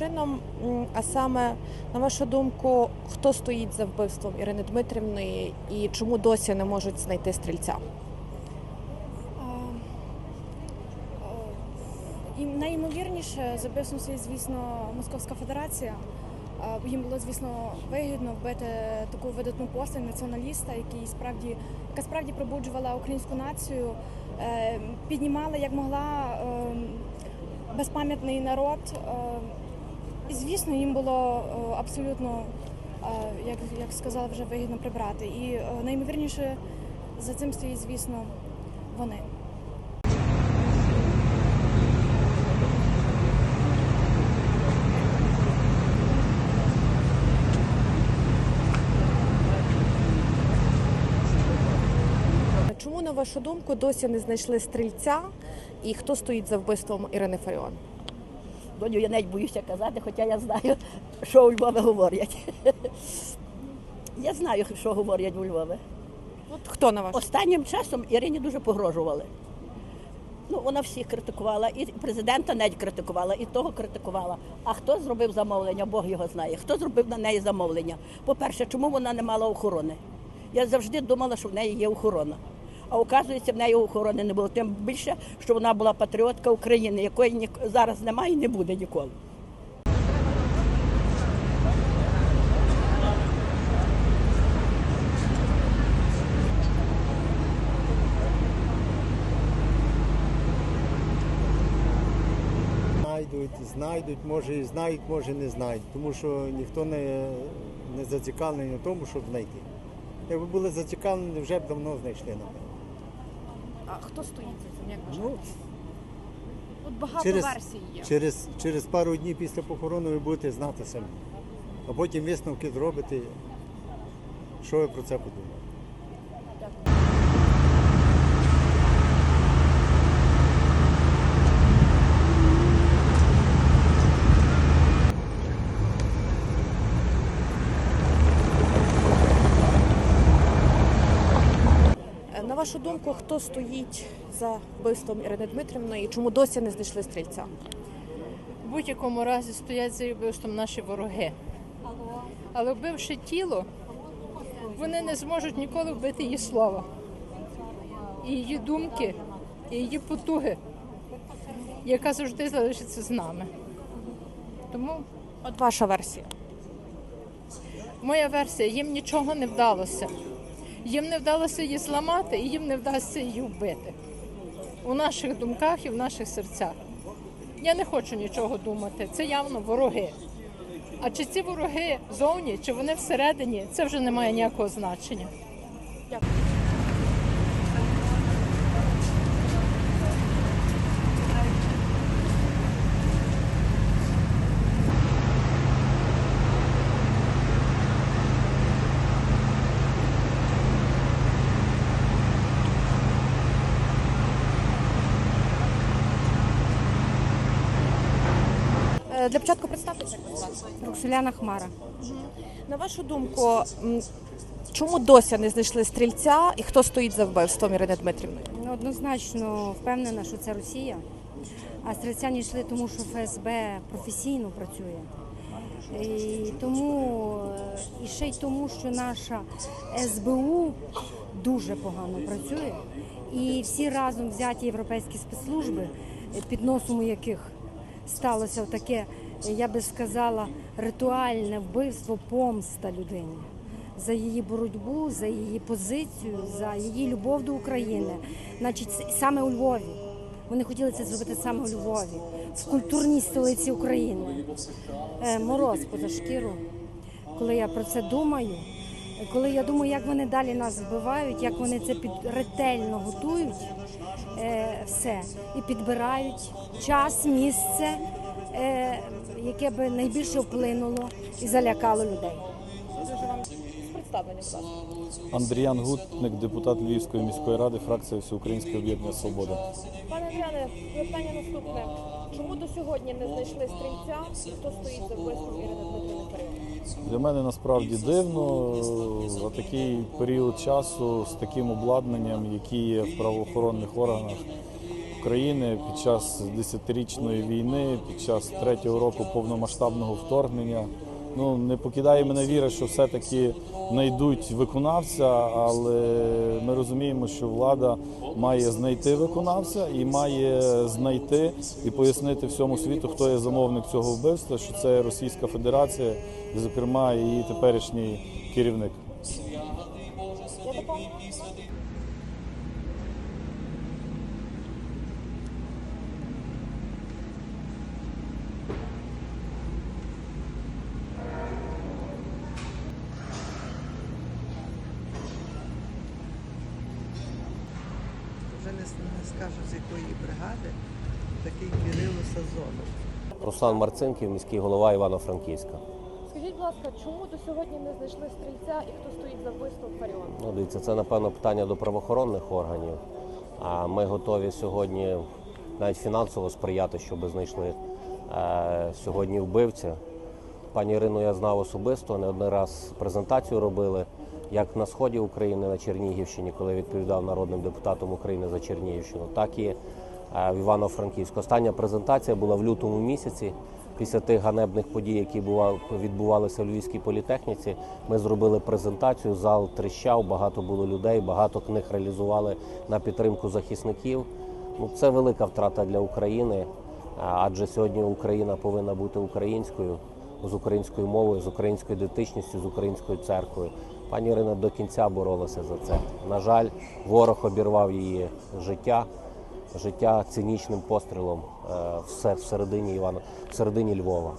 чином. А саме, на вашу думку, хто стоїть за вбивством Ірини Дмитрівни і чому досі не можуть знайти стрільця? І найімовірніше за вбивством стоїть, звісно, Московська Федерація. Їм було, звісно, вигідно вбити таку видатну постать націоналіста, який справді, яка справді пробуджувала українську націю, е, піднімала як могла е, безпам'ятний народ. І, звісно, їм було е, абсолютно, е, як, як сказала, вже вигідно прибрати. І е, найімовірніше за цим стоїть, звісно, вони. Чому, на вашу думку, досі не знайшли стрільця і хто стоїть за вбивством Ірини Фаріон? Доню, я навіть боюся казати, хоча я знаю, що у Львові говорять. Я знаю, що говорять у Львові. От хто на вашу Останнім часом Ірині дуже погрожували. Ну, вона всіх критикувала, і президента навіть критикувала, і того критикувала. А хто зробив замовлення? Бог його знає. Хто зробив на неї замовлення? По-перше, чому вона не мала охорони? Я завжди думала, що в неї є охорона. А оказується, в неї охорони не було. Тим більше, що вона була патріотка України, якої зараз немає і не буде ніколи. Знайдуть, знайдуть, може і знають, може не знають, тому що ніхто не, не зацікавлений в тому, щоб знайти. Якби були зацікавлені, вже б давно знайшли, напевно. А хто стоїть за цим? Як Ну, вважаєте? От багато через- версій є. через, через пару днів після похорону ви будете знати самі. А потім висновки зробите, що ви про це подумали. Вашу думку, хто стоїть за вбивством Ірини Дмитрівної і чому досі не знайшли стрільця? В будь-якому разі стоять за вбивством наші вороги. Але вбивши тіло, вони не зможуть ніколи вбити її слово. І її думки, і її потуги, яка завжди залишиться з нами. Тому От ваша версія. моя версія, їм нічого не вдалося. Їм не вдалося її зламати, і їм не вдасться її вбити. У наших думках і в наших серцях. Я не хочу нічого думати. Це явно вороги. А чи ці вороги зовні, чи вони всередині, це вже не має ніякого значення. Е, Для початку представтеся, будь ласка. Роксоляна Хмара. На вашу думку, м, чому досі не знайшли стрільця і хто стоїть за вбивством Ірини Дмитрівної? Ну, Однозначно впевнена, що це Росія. А стрільця не йшли, тому що ФСБ професійно працює. І тому е, і ще й тому, що наша СБУ дуже погано працює. І всі разом взяті європейські спецслужби, е, під носом у яких сталося таке, я би сказала, ритуальне вбивство, помста людині за її боротьбу, за її позицію, за її любов до України. Значить, саме у Львові. Вони хотіли це зробити саме у Львові, в культурній столиці України. Е, Мороз поза шкіру. Коли я про це думаю, коли я думаю, як вони далі нас вбивають, як вони це під ретельно готують е, все і підбирають час, місце, яке би найбільше вплинуло і залякало людей. Андріян Гутник, депутат Львівської міської ради, фракція Всеукраїнське об'єднання Свобода. Пане Андріане, питання наступне. Чому до сьогодні не знайшли стрільця хто стоїть за вбивством Ірини Дмитрівни Для мене насправді дивно е, за такий період часу з таким обладнанням, які є в правоохоронних органах, України під час десятирічної війни, під час третього року повномасштабного вторгнення. Ну не покидає мене віра, що все-таки знайдуть виконавця, але ми розуміємо, що влада має знайти виконавця і має знайти і пояснити всьому світу, хто є замовник цього вбивства, що це Російська Федерація, і, зокрема, її теперішній керівник. вже не, с- не скажу з якої бригади, такий Кирило Сазонов. Руслан Марцинків, міський голова Івано-Франківська. Скажіть, будь ласка, чому до сьогодні не знайшли стрільця і хто стоїть за вбивством Фаріон? Ну, дивіться, це напевно питання до правоохоронних органів. А ми готові сьогодні навіть фінансово сприяти, щоб знайшли е, сьогодні вбивця. Пані Ірину я знав особисто, не один раз презентацію робили як на сході України на Чернігівщині, коли відповідав народним депутатом України за Чернігівщину, так і в Івано-Франківську. Остання презентація була в лютому місяці. Після тих ганебних подій, які бува- відбувалися в Львівській політехніці, ми зробили презентацію. Зал тріщав, багато було людей, багато книг реалізували на підтримку захисників. Ну, це велика втрата для України, адже сьогодні Україна повинна бути українською, з українською мовою, з українською ідентичністю, з українською церквою. Пані Ірина до кінця боролася за це. На жаль, ворог обірвав її життя, життя цинічним пострілом е, все всередині Івана, всередині Львова.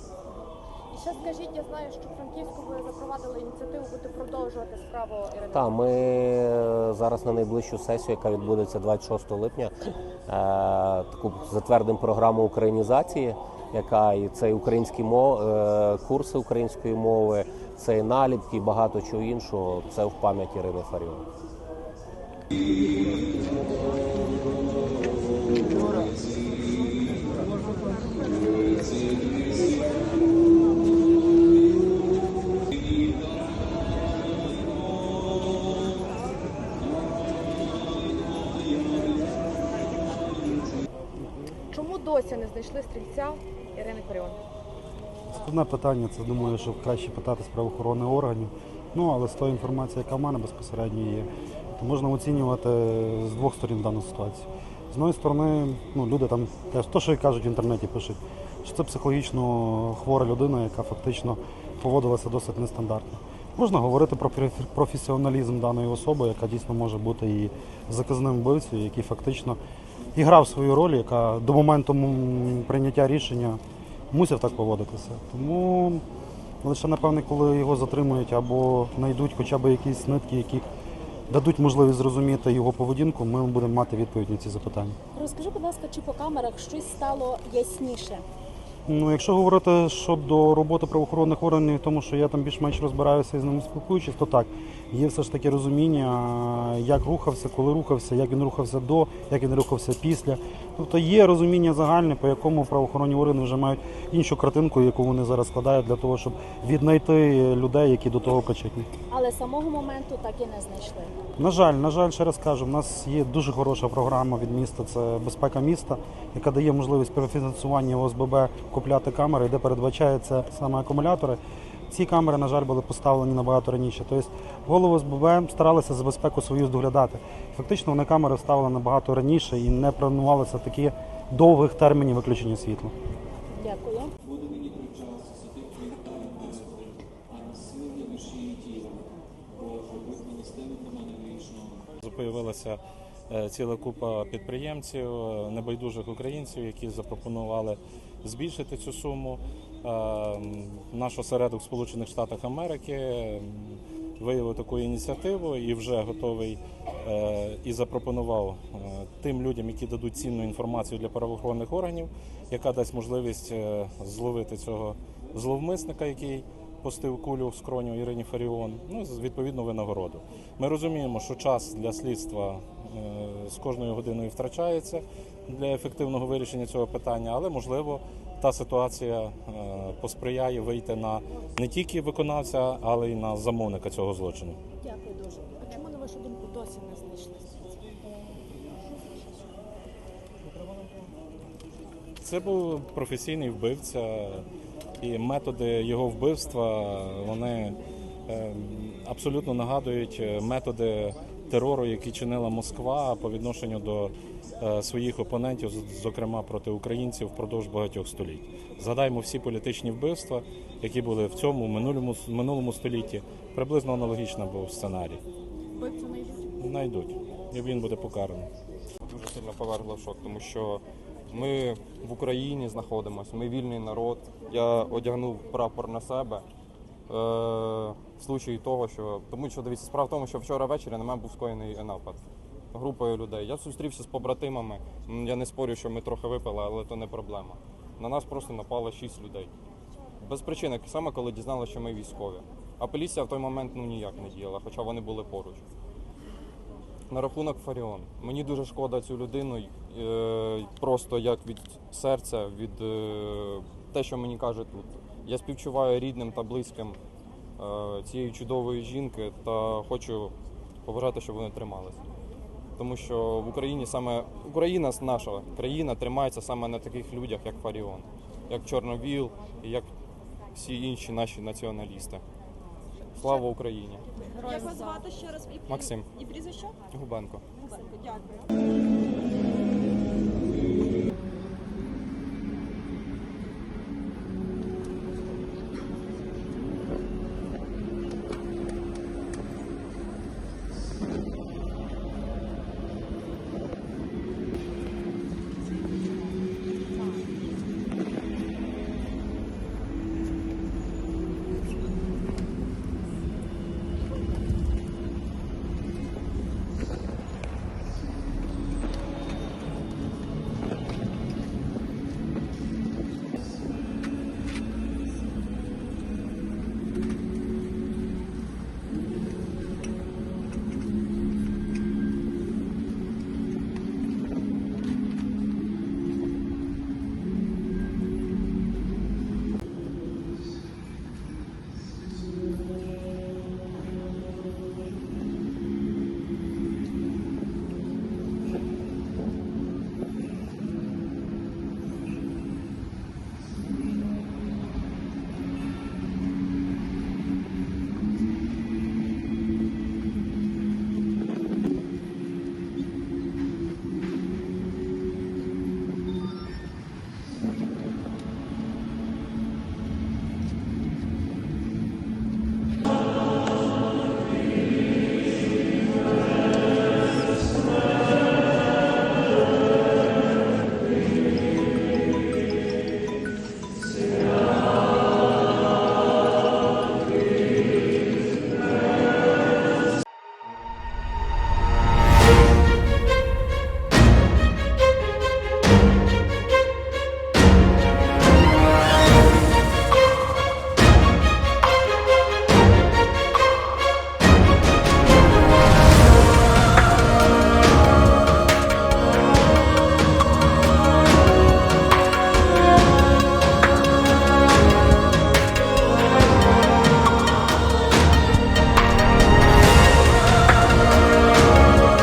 І ще скажіть, я знаю, що в Франківську ви запровадили ініціативу будете продовжувати справу Ірини. Так, ми е, зараз на найближчу сесію, яка відбудеться 26 липня, е, таку затвердимо програму українізації, яка і це і українські мов, е, курси української мови, це і наліпки, і багато чого іншого. Це в пам'ять Ірини Фаріон. Досі не знайшли стрільця Ірини Фаріон? Складне питання, це думаю, що краще питати з правоохоронних органів. Ну, але з тої інформації, яка в мене безпосередньо є, то можна оцінювати з двох сторін дану ситуацію. З однієї сторони, ну, люди там теж то, що і кажуть в інтернеті, пишуть, що це психологічно хвора людина, яка фактично поводилася досить нестандартно. Можна говорити про професіоналізм даної особи, яка дійсно може бути і заказним вбивцею, який фактично і грав свою роль, яка до моменту прийняття рішення мусив так поводитися. Тому лише напевне, коли його затримують або знайдуть хоча б якісь нитки, які дадуть можливість зрозуміти його поведінку, ми будемо мати відповідь на ці запитання. Розкажи, будь ласка, чи по камерах щось стало ясніше? Ну, якщо говорити щодо роботи правоохоронних органів, тому що я там більш-менш розбираюся і з ними спілкуючись, то так, є все ж таки розуміння, як рухався, коли рухався, як він рухався до, як він рухався після. Тобто є розуміння загальне, по якому правоохоронні органи вже мають іншу картинку, яку вони зараз складають для того, щоб віднайти людей, які до того причетні. Але самого моменту так і не знайшли. На жаль, на жаль, ще раз кажу, в нас є дуже хороша програма від міста. Це безпека міста, яка дає можливість при фінансуванні ОСББ купляти камери, де передбачаються саме акумулятори. Ці камери, на жаль, були поставлені набагато раніше. Тобто голови ОСББ старалися за безпеку свою доглядати. Фактично вони камери вставили набагато раніше і не планувалося такі довгих термінів виключення світла. Дякую. Появилася е, ціла купа підприємців, е, небайдужих українців, які запропонували збільшити цю суму. Е, Наш осередок Сполучених Штатах Америки виявив таку ініціативу і вже готовий е, і запропонував е, тим людям, які дадуть цінну інформацію для правоохоронних органів, яка дасть можливість е, зловити цього зловмисника, який пустив кулю в скроню Ірині Фаріон, ну відповідну винагороду. Ми розуміємо, що час для слідства з кожною годиною втрачається для ефективного вирішення цього питання, але можливо та ситуація е, посприяє вийти на не тільки виконавця, але й на замовника цього злочину. Дякую дуже. А чому, на вашу думку, досі не знайшли? Це був професійний вбивця, і методи його вбивства вони е, абсолютно нагадують методи терору, які чинила Москва по відношенню до е, своїх опонентів, зокрема проти українців впродовж багатьох століть. Згадаємо всі політичні вбивства, які були в цьому минулому минулому столітті. Приблизно аналогічно був сценарій. Вбивцю знайдуть? Знайдуть, і він буде покараний. дуже сильно повергло в шок, тому що ми в Україні знаходимося, ми вільний народ. Я одягнув прапор на себе. В случаї того, що тому що дивіться, справа в тому, що вчора ввечері на мене був скоєний напад групою людей. Я зустрівся з побратимами. Я не спорю, що ми трохи випили, але то не проблема. На нас просто напало шість людей. Без причини, саме коли дізналися, що ми військові. А поліція в той момент ну ніяк не діяла, хоча вони були поруч. На рахунок Фаріон. Мені дуже шкода цю людину, е, просто як від серця, від е, те, що мені каже тут. Я співчуваю рідним та близьким цієї чудової жінки та хочу побажати, щоб вони трималися. Тому що в Україні саме Україна наша країна тримається саме на таких людях, як Фаріон, як Чорновіл і як всі інші наші націоналісти. Слава Україні! Як вас звати ще раз? І, Максим. І прізвище? Губенко. Гусенко, дякую.